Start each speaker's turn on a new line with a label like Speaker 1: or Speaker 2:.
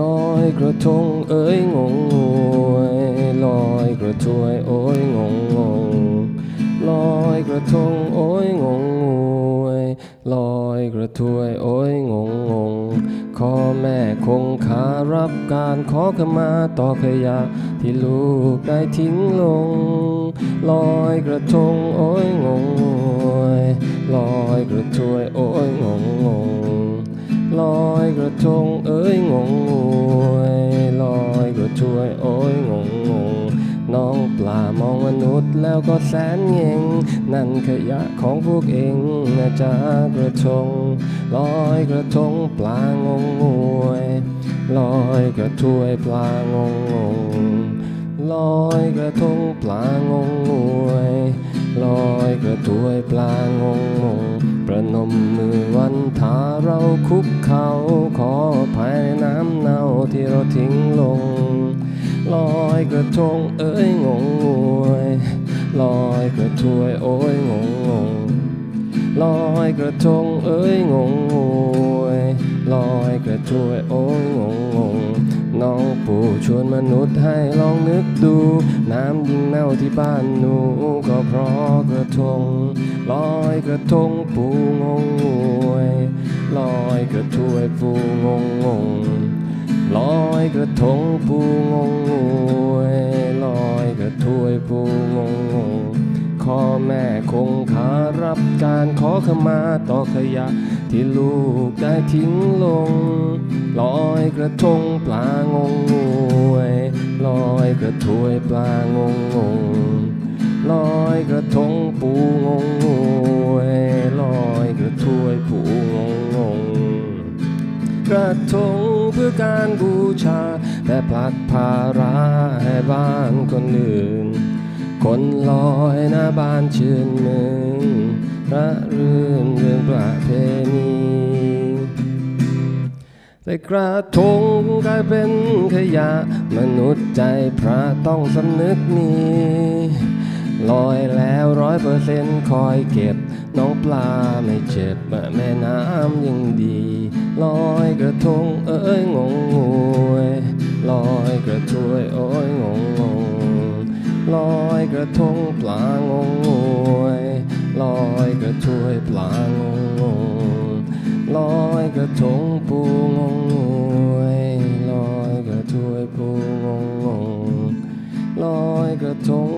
Speaker 1: ลอยกระทงเอ้ยงงงวยลอยกระถวยโอ้ยงงงงลอยกระทงโอ้ยงงงวยลอยกระถวยโอ้ยงงงงขอแม่คงคารับการขอขมาต่อขยะที่ลูกได้ทิ้งลง ลอยกระทงโอ้ยงงงวยลอยกระถวยโอ้ยงง โอ้ยงงงงน้องปลามองมนุษย์แล้วก็แสนเงงนั่นขยะของพวกเองนะจ๊ะกระทงลอยกระทงปลางงงวยลอยกระถวยปลางงงงลอยกระทงปลางงงวยลอยกระถวยปลางงงงประนมมือวันทาเราคุกเขาขอภายในน้ำเน่าที่เราทิ้งลง ลอยกระทงเอ้ยงงงวยลอยกระถวยโอ้ยงงงงลอยกระทงเอ้ยงงงวยลอยกระถวยโอ้ยงงงงน้องปู่ชวนมนุษย์ให้ลองนึกดู น้ำยิงเน่าที่บ้านหนูก็เพราะกระทง ลอยกระทงปูงงงวยลอยกระถวยปูงงงง ลอยกระทงปูงงงวยลอยกระถวยปูงงงงขอแม่คงขารับการขอขมาต่อขยะ ที่ลูกได้ทิ้งลง ลอยกระทงปลางงงวยลอยกระถวยปลางงงงลอยกระทงปูงงงวยลอยกระถวยปูงงงกระทง เพื่อการบูชา แต่ผลักภาระให้บ้านคนอื่น คนลอยหน้าบ้านชื่นมืนระรื่นเรื่องประเพณีแต่กระทงกลายเป็นขยะ มนุษย์ใจพระต้องสำนึกมี ลอยแล้วร้อยเปอร์เซ็นต์คอยเก็บ น้องปลาไม่เจ็บแม่น้ำยังดีลอยกระทงเอ้ยงงงวยลอยกระถวยโอ้ยงงงงลอยกระทงปลางงงวยลอยกระถวยปลางงงงลอยกระทงปูงงงวยลอยกระถวยปูงงงงลอยกระทง